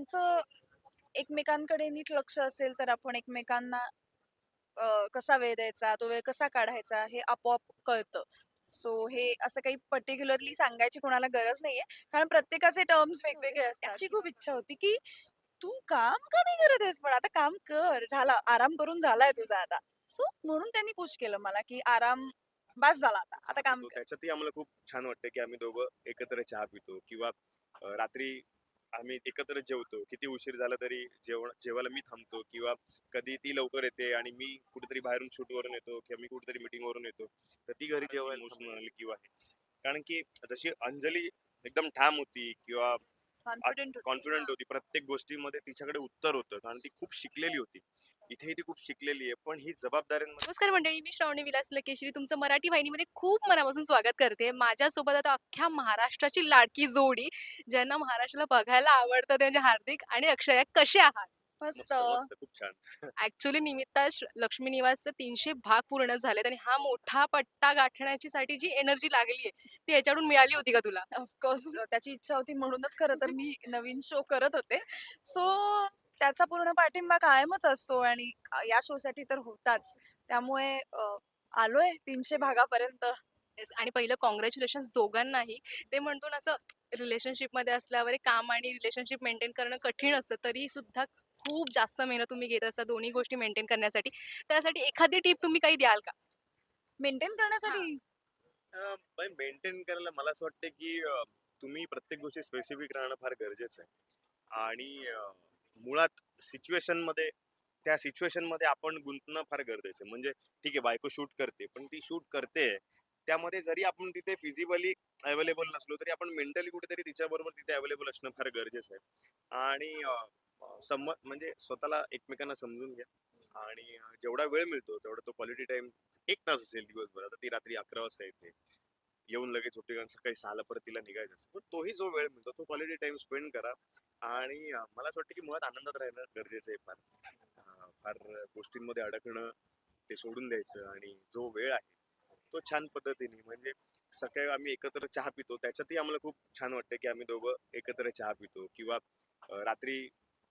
तुमचं एकमेकांकडे नीट लक्ष असेल तर आपण एकमेकांना अ, कसा वेळ द्यायचा तो वेळ कसा काढायचा हे आपोआप कळतं. सो हे असं काही पर्टिक्युलरली सांगायची कोणाला गरज नाहीये. कारण प्रत्येकाचे टर्म्स वेगवेगळे असतात. त्याची खूप इच्छा होती की तू काम का नाही करत आहेस? पण आता काम कर. झाला आराम करून झालाय तुझा आता. सो म्हणून त्यांनी पुश केलं मला की आराम बस झाला आता. आता काम कर. त्याच्यातही आम्हाला खूप छान वाटतं की आम्ही दोघं एकत्र चहा पितो किंवा अं, रात्री आम्ही एकत्र जेवतो. किती उशीर झाला तरी जेवण जेवायला मी थांबतो किंवा कधी ती लवकर येते आणि मी कुठेतरी बाहेरून शूट वरून येतो किंवा मी कुठेतरी मीटिंग वरून येतो तर ती घरी जेवायला इमोशनल किंवा कारण की जशी अंजली एकदम ठाम होती किंवा कॉन्फिडेंट कॉन्फिडंट होती प्रत्येक गोष्टीमध्ये तिच्याकडे उत्तर होतं. कारण ती खूप शिकलेली होती. इथेही ती खूप शिकलेली आहे. पण ही जबाबदाऱ्यांमध्ये नमस्कार मंडळी मी श्रावणी विलास लकेश्री. तुमचं मराठी वाहिनीमध्ये खूप मनापासून स्वागत करते. माझ्यासोबत आता अख्ख्या महाराष्ट्राची लाडकी जोडी ज्यांना महाराष्ट्राला बघायला आवडतं त्यांचे हार्दिक आणि अक्षया कसे आहात? मस्त. मस्त मस्त खूप छान. ऍक्च्युली निमित्त लक्ष्मी निवासचे तीनशे भाग पूर्ण झालेत आणि हा मोठा पट्टा गाठण्याची साठी जी एनर्जी लागली आहे ती याच्याकडून मिळाली होती का तुला? ऑफकोर्स त्याची इच्छा होती म्हणूनच खरं तर मी नवीन शो करत होते. सो त्याचा पूर्ण पाठिंबा कायमच असतो आणि या शो साठी तर होताच. त्यामुळे अ, आलोय तीनशे भागापर्यंत. Yes, आणि पहिलं कॉंग्रॅच्युलेशन दोघांनाही. ते म्हणतो ना असं रिलेशनशिपमध्ये असल्यावर काम आणि रिलेशनशिप मेंटेन करणं कठीण असतं. तरी सुद्धा खूप जास्त मेहनत तुम्ही घेत असता दोन्ही गोष्टी मेंटेन करण्यासाठी. त्यासाठी एखादी टीप तुम्ही काही द्याल का? मेंटेन करण्यासाठी? मेंटेन करायला मला असं वाटतं की अं, तुम्ही प्रत्येक गोष्टी स्पेसिफिक राहणं फार गरजेचं आहे. आणि अं, मुळात सिच्युएशनमध्ये त्या सिच्युएशनमध्ये आपण गुंतणं फार गरजेचं आहे. म्हणजे ठीक आहे बायको शूट करते पण ती शूट करते त्यामध्ये जरी आपण तिथे फिजिकली अवेलेबल नसलो तरी आपण मेंटली कुठेतरी तिच्याबरोबर तिथे अवेलेबल असणं फार गरजेचं आहे. आणि अं, सम म्हणजे स्वतःला एकमेकांना समजून घ्या. आणि जेवढा वेळ मिळतो तेवढा तो क्वालिटी टाइम एक तास असेल दिवसभर. आता ती रात्री अकरा वाजता येते. येऊन लगेच होते कारण सकाळी सहाला परत तिला निघायचं असतं. पण तोही जो वेळ मिळतो तो क्वालिटी टाइम स्पेंड करा. आणि मला असं वाटतं की मुळात आनंदात राहणं गरजेचं आहे फार. फार गोष्टींमध्ये अडकणं ते सोडून द्यायचं आणि जो वेळ आहे तो छान पद्धतीने म्हणजे सकाळी आम्ही एकत्र चहा पितो त्याच्यातही आम्हाला खूप छान वाटतं की आम्ही दोघं एकत्र चहा पितो किंवा रात्री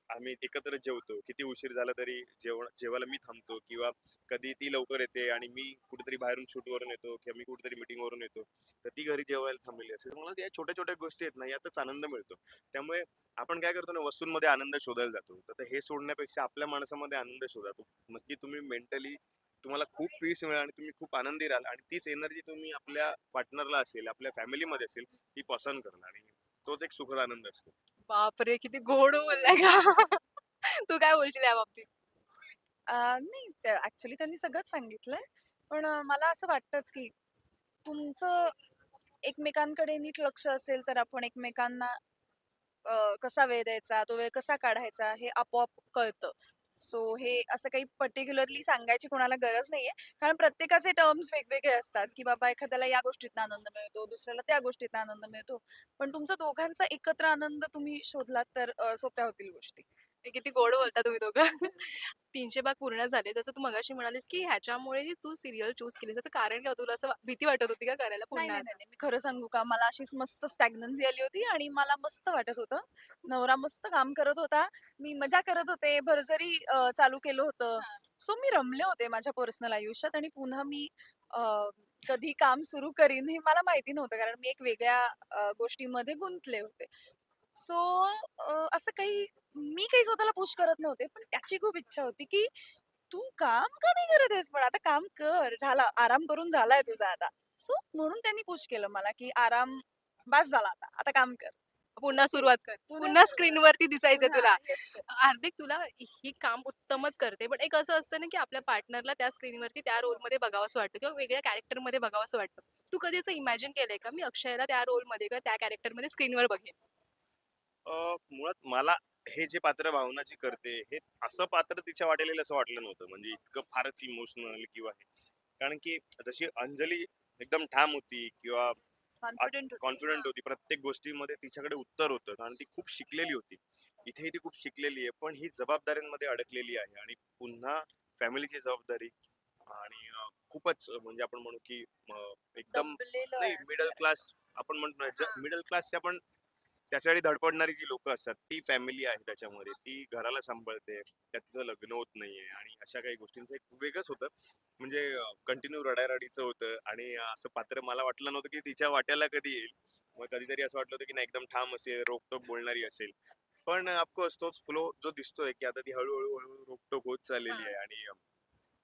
आम्ही एकत्र जेवतो. किती उशीर झाला तरी जेवण जेवायला मी थांबतो किंवा कधी ती लवकर येते आणि मी कुठेतरी बाहेरून शूटवरून येतो किंवा मी कुठेतरी मिटिंगवरून येतो तर ती घरी जेवायला थांबलेली असते. तर मला या छोट्या छोट्या गोष्टी आहेत ना यातच आनंद मिळतो. त्यामुळे आपण काय करतो ना वस्तूंमध्ये आनंद शोधायला जातो. तर हे सोडण्यापेक्षा आपल्या माणसामध्ये आनंद शोधातो नक्की तुम्ही मेंटली तुम्हाला खूप पीस मिळेल आणि तुम्ही खूप आनंदी राहाल आणि तीच एनर्जी तुम्ही आपल्या पार्टनरला असेल आपल्या फॅमिलीमध्ये असेल ती पसंत करणार. आणि तोच एक सुखद आनंद असतो. बापरे! किती गोड बोललाय का तू काय बोलशील या बाबतीत? अं, नाही ऍक्च्युली त्यांनी सगळंच सांगितलंय. पण अं, मला असं वाटतंच की तुमचं एकमेकांकडे नीट लक्ष असेल तर आपण एकमेकांना अं, कसा वेळ द्यायचा तो वेळ कसा काढायचा हे आपोआप कळतं. सो हे असं काही पर्टिक्युलरली सांगायची कोणाला गरज नाहीये. कारण प्रत्येकाचे टर्म्स वेगवेगळे असतात की बाबा एखाद्याला या गोष्टीत आनंद मिळतो दुसऱ्याला त्या गोष्टीतनं आनंद मिळतो. पण तुमचा दोघांचा एकत्र आनंद तुम्ही शोधलात तर सोप्या होतील गोष्टी. किती गोड बोलता तुम्ही दोघं तीनशे भाग पूर्ण झाले जसं तू मगाशी म्हणालीस की ह्याच्यामुळे जी तू सिरियल चूज केली त्याचं कारण काय? तुला असं भीती वाटत होती का करायला नाही पुन्हा नाही असं? नाही नाही. मी खरं सांगू का मला अशीच मस्त स्टॅग्नन्सी आली होती आणि मला मस्त वाटत होतं नवरा मस्त काम करत होता मी मजा करत होते भरजरी अं, चालू केलं होतं हा. सो मी रमले होते माझ्या पर्सनल आयुष्यात आणि पुन्हा मी अं, कधी काम सुरू करीन हे मला माहिती नव्हतं कारण मी एक वेगळ्या अं, गोष्टीमध्ये गुंतले होते सो असं काही मी काही स्वतःला पुश करत नव्हते पण त्याची खूप इच्छा होती की तू काम का नाही करत आहेस? पण आता काम कर झाला आराम करून झालाय तुझा आता. सो म्हणून त्यांनी पुश केलं मला की आराम बस झाला आता आता काम कर. पुन्हा सुरुवात कर. पुन्हा. स्क्रीनवरती दिसायचं तुला. हार्दिक तुला ही काम उत्तमच करते. पण एक असं असतं ना की आपल्या पार्टनरला त्या स्क्रीनवरती त्या रोलमध्ये बघावंसं वाटतं किंवा वेगळ्या कॅरेक्टरमध्ये बघावंसं वाटतं. तू कधी असं इमॅजिन केलंय का? मी अक्षयला त्या रोलमध्ये किंवा त्या कॅरेक्टरमध्ये स्क्रीनवर बघेन. मुळात मला हे जे पात्र भावनाची करते हे असं पात्र तिच्या वाटेल असं वाटलं नव्हतं म्हणजे इतकं फारच इमोशनल किंवा हे कारण की जशी अंजली एकदम ठाम होती किंवा. कॉन्फिडंट होती प्रत्येक गोष्टीमध्ये तिच्याकडे उत्तर होतं कारण ती खूप शिकलेली होती इथेही ती खूप शिकलेली आहे पण ही जबाबदाऱ्यांमध्ये अडकलेली आहे आणि पुन्हा फॅमिलीची जबाबदारी आणि खूपच म्हणजे आपण म्हणू की एकदम नाही मिडल. क्लास आपण म्हणतो. मिडल क्लासचे आपण त्याच्यासाठी धडपडणारी जी लोक असतात ती फॅमिली आहे त्याच्यामध्ये. ती घराला सांभाळते त्यात तिचं लग्न होत नाहीये आणि अशा काही गोष्टींचं एक वेगळंच होतं. म्हणजे कंटिन्यू रडारडीचं होतं आणि असं पात्र मला वाटलं नव्हतं की तिच्या वाट्याला कधी येईल. मग कधीतरी असं वाटलं होतं की नाही एकदम ठाम असेल रोकटोक बोलणारी असेल. पण ऑफकोर्स तोच फ्लो जो दिसतोय की आता ती हळूहळू हळूहळू रोकटोक होत चाललेली आहे आणि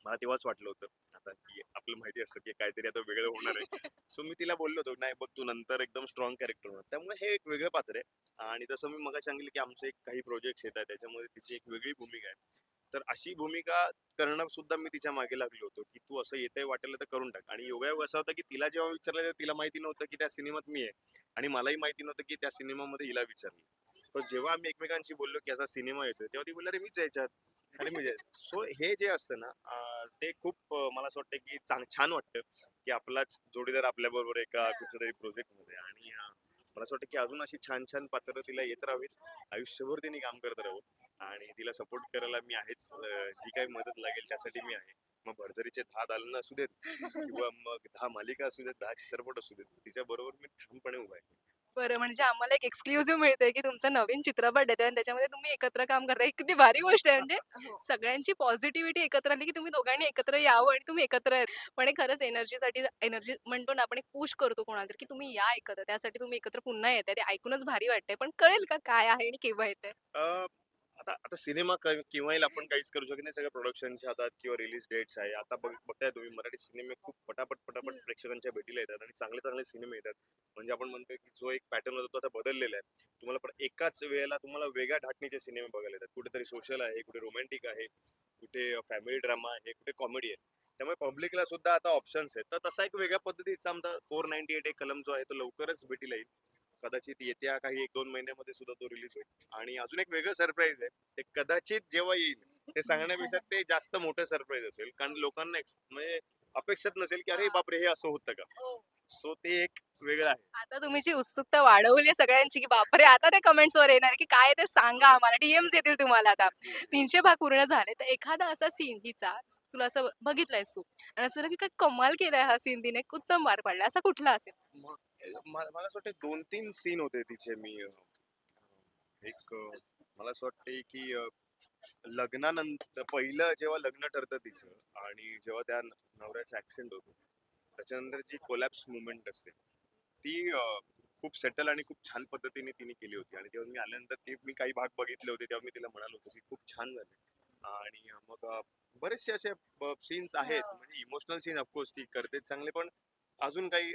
मला तेव्हाच वाटलं होतं आता की आपलं माहिती असतं की काहीतरी आता वेगळं होणार आहे. सो मी तिला बोललो होतो नाही बघ तू नंतर एकदम स्ट्रॉंग कॅरेक्टर होणार. त्यामुळे हे एक वेगळं पात्र आहे. आणि तसं मी मग सांगितलं की आमचे एक काही प्रोजेक्ट्स येत आहेत त्याच्यामध्ये तिची एक वेगळी भूमिका आहे. तर अशी भूमिका करणं सुद्धा मी तिच्यामागे लागलो होतो की तू असं येतंय वाटेल तर करून टाक. आणि योगायोग असा होता की तिला जेव्हा विचारलं तेव्हा तिला माहिती नव्हतं की त्या सिनेमात मी आहे. आणि मलाही माहिती नव्हतं की त्या सिनेमामध्ये हिला विचारलं. पण जेव्हा आम्ही एकमेकांशी बोललो की असा सिनेमा येतोय तेव्हा ती बोलली अरे मीच याच्यात. आणि मी सो हे जे असतं ना अं, ते खूप अं, मला असं वाटतं की चांग छान वाटतं की आपलाच जोडीदार आपल्या बरोबर एका कुठच्या तरी प्रोजेक्टमध्ये आणि अं, मला असं वाटतं की अजून अशी छान छान पात्र तिला येत राहावीत. आयुष्यभर तिने काम करत राहावं आणि तिला सपोर्ट करायला मी आहेच. अं, जी काही मदत लागेल त्यासाठी मी आहे. मग भरजरीचे दहा दालनं असू देत किंवा मग दहा मालिका असू देत दहा चित्रपट असू देत तिच्या बरोबर मी ठामपणे उभा आहे. बरं म्हणजे आम्हाला एक एक्सक्लुझिव्ह मिळतंय की तुमचा नवीन चित्रपट येतोय आणि त्याच्यामध्ये तुम्ही एकत्र काम करताय. किती भारी गोष्ट आहे म्हणजे हो. सगळ्यांची पॉझिटिव्हिटी एकत्र आली की तुम्ही दोघांनी एकत्र यावं आणि तुम्ही एकत्र आहेत. पण हे खरंच एनर्जीसाठी एनर्जी म्हणतो ना आपण एक पुश करतो कोणाला तरी की तुम्ही या एकत्र. त्यासाठी तुम्ही एकत्र पुन्हा येत ते ऐकूनच भारी वाटतंय. पण कळेल का काय आहे आणि केव्हा येते आता आता सिनेमा क- केव्हाही आपण काहीच करू शकत नाही. सगळं प्रोडक्शनच्या हातात किंवा रिलीज डेट्स आहे. आता बघ बघताय तुम्ही मराठी सिनेमे खूप पटापट पटापट. प्रेक्षकांच्या भेटीला येतात आणि चांगले चांगले सिनेमे येतात. म्हणजे आपण म्हणतोय की जो एक पॅटर्न होता तो आता बदललेला आहे. तुम्हाला पण एकाच वेळेला तुम्हाला वेगळ्या धाटणीचे सिनेमे बघायला येतात. कुठेतरी सोशल आहे कुठे रोमॅन्टिक आहे कुठे फॅमिली ड्रामा आहे कुठे कॉमेडी आहे. त्यामुळे पब्लिकला सुद्धा आता ऑप्शन्स आहेत. तर तसा एक वेगळ्या पद्धतीचा आमचा फोर नाईन्टी एट एक कलम जो आहे तो लवकरच भेटीला येईल. कदाचित येत्या काही एक दोन महिन्यामध्ये सुद्धा तो रिलीज होईल. आणि अजून एक वेगळं सरप्राईज आहे ते कदाचित जेव्हा येईल ते सांगण्यापेक्षा ते जास्त मोठं सरप्राईज असेल. कारण लोकांना म्हणजे अपेक्षित नसेल की अरे बापरे हे असं होतं का? सो ते एक वेगळं आहे. आता तुम्ही जी उत्सुकता वाढवली सगळ्यांची की बापरे आता ते कमेंट्स वर येणार की काय ते सांगा आम्हाला. डीएम्स येतील तुम्हाला आता. तीनशे भाग पूर्ण झाले. तर एखादा असा सीन हिचा तुला असं बघितलायस तू? आणि असं की काय कमाल केलाय हा सीन तिने. उत्तम मार पडला. असा कुठला असेल? मला असं वाटतं दोन तीन सीन होते तिचे मी एक मला असं वाटते की लग्नानंतर पहिलं जेव्हा लग्न ठरतं तिचं आणि जेव्हा त्या नवऱ्याचा ऍक्सिडेंट होतो त्याच्यानंतर जी कोलॅप्स मुवमेंट असते ती खूप सेटल आणि खूप छान पद्धतीने तिने केली होती. आणि तेव्हा मी आल्यानंतर ते मी काही भाग बघितले होते तेव्हा मी तिला म्हणालो होतो की खूप छान झाले. आणि मग बरेचसे असे सीन्स आहेत. म्हणजे इमोशनल सीन ऑफकोर्स ती करते चांगले पण अजून काही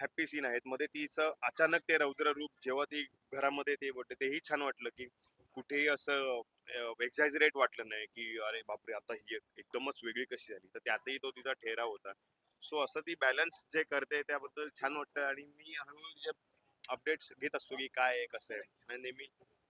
हॅप्पी सीन आहेत. मध्ये तिचं अचानक ते रौद्र रूप जेव्हा ती घरामध्ये ते बोलते तेही छान वाटलं की कुठेही असं एक्झॅजरेट वाटलं नाही की अरे बापरे आता ही एकदमच वेगळी कशी झाली. तर त्यातही तो तिचा ठेरा होता. सो असं ती बॅलन्स जे करते त्याबद्दल छान वाटतं. आणि मी हळूहळू अपडेट्स घेत असतो की काय आहे कसं आहे नेहमी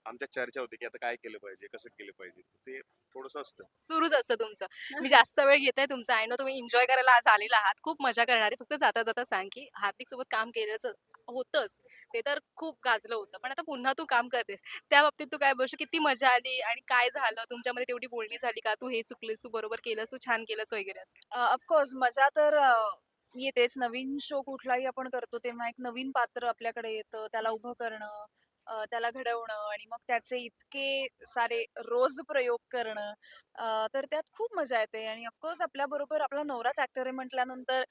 आमच्या चर्चा होते की आता काय केलं पाहिजे कसं केलं पाहिजे? ते थोडस असतं. सुरूच असतं तुमचं. मी जास्त वेळ घेते तुमचं. आय नो तुम्ही एन्जॉय करायला आज आलेला आहात. खूप मजा करणारी. फक्त जाता जाता सांग की हार्दिक सोबत काम केल्याचं होतंच. ते तर खूप गाजलं होतं. पण आता पुन्हा तू काम करतेस. त्या बाबतीत तू काय बोलशील? किती मजा आली आणि काय झालं? तुमच्यामध्ये तेवढी बोलणी झाली का? तू हे चुकलीस तू बरोबर केलंस तू छान केलंस वगैरे ऑफकोर्स मजा तर येतेच. नवीन शो कुठलाही आपण करतो तेव्हा एक नवीन पात्र आपल्याकडे येतं. त्याला उभं करणं त्याला घडवणं आणि मग त्याचे इतके सारे रोज प्रयोग करणं तर त्यात खूप मजा येते. आणि ऑफकोर्स आपल्या बरोबर आपला नवराच ऍक्टर आहे म्हटल्यानंतर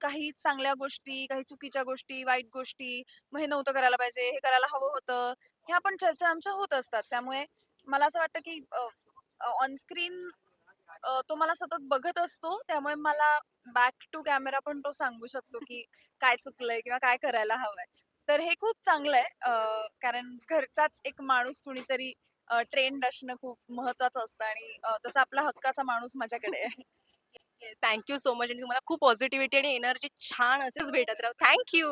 काही चांगल्या गोष्टी काही चुकीच्या गोष्टी वाईट गोष्टी मग हे नव्हतं करायला पाहिजे हे करायला हवं होतं ह्या पण चर्चा आमच्या होत असतात. त्यामुळे मला असं वाटतं की ऑनस्क्रीन तो मला सतत बघत असतो. त्यामुळे मला बॅक टू कॅमेरा पण तो सांगू शकतो की काय चुकलंय किंवा काय करायला हवंय. तर हे खूप चांगलं आहे. कारण घरचाच एक माणूस कुणीतरी ट्रेंड असणं खूप महत्वाचं असतं आणि तसा आपला हक्काचा माणूस माझ्याकडे आहे. थँक्यू सो मच आणि तुम्हाला खूप पॉझिटिव्हिटी आणि एनर्जी छान असेच भेटत राहू. थँक्यू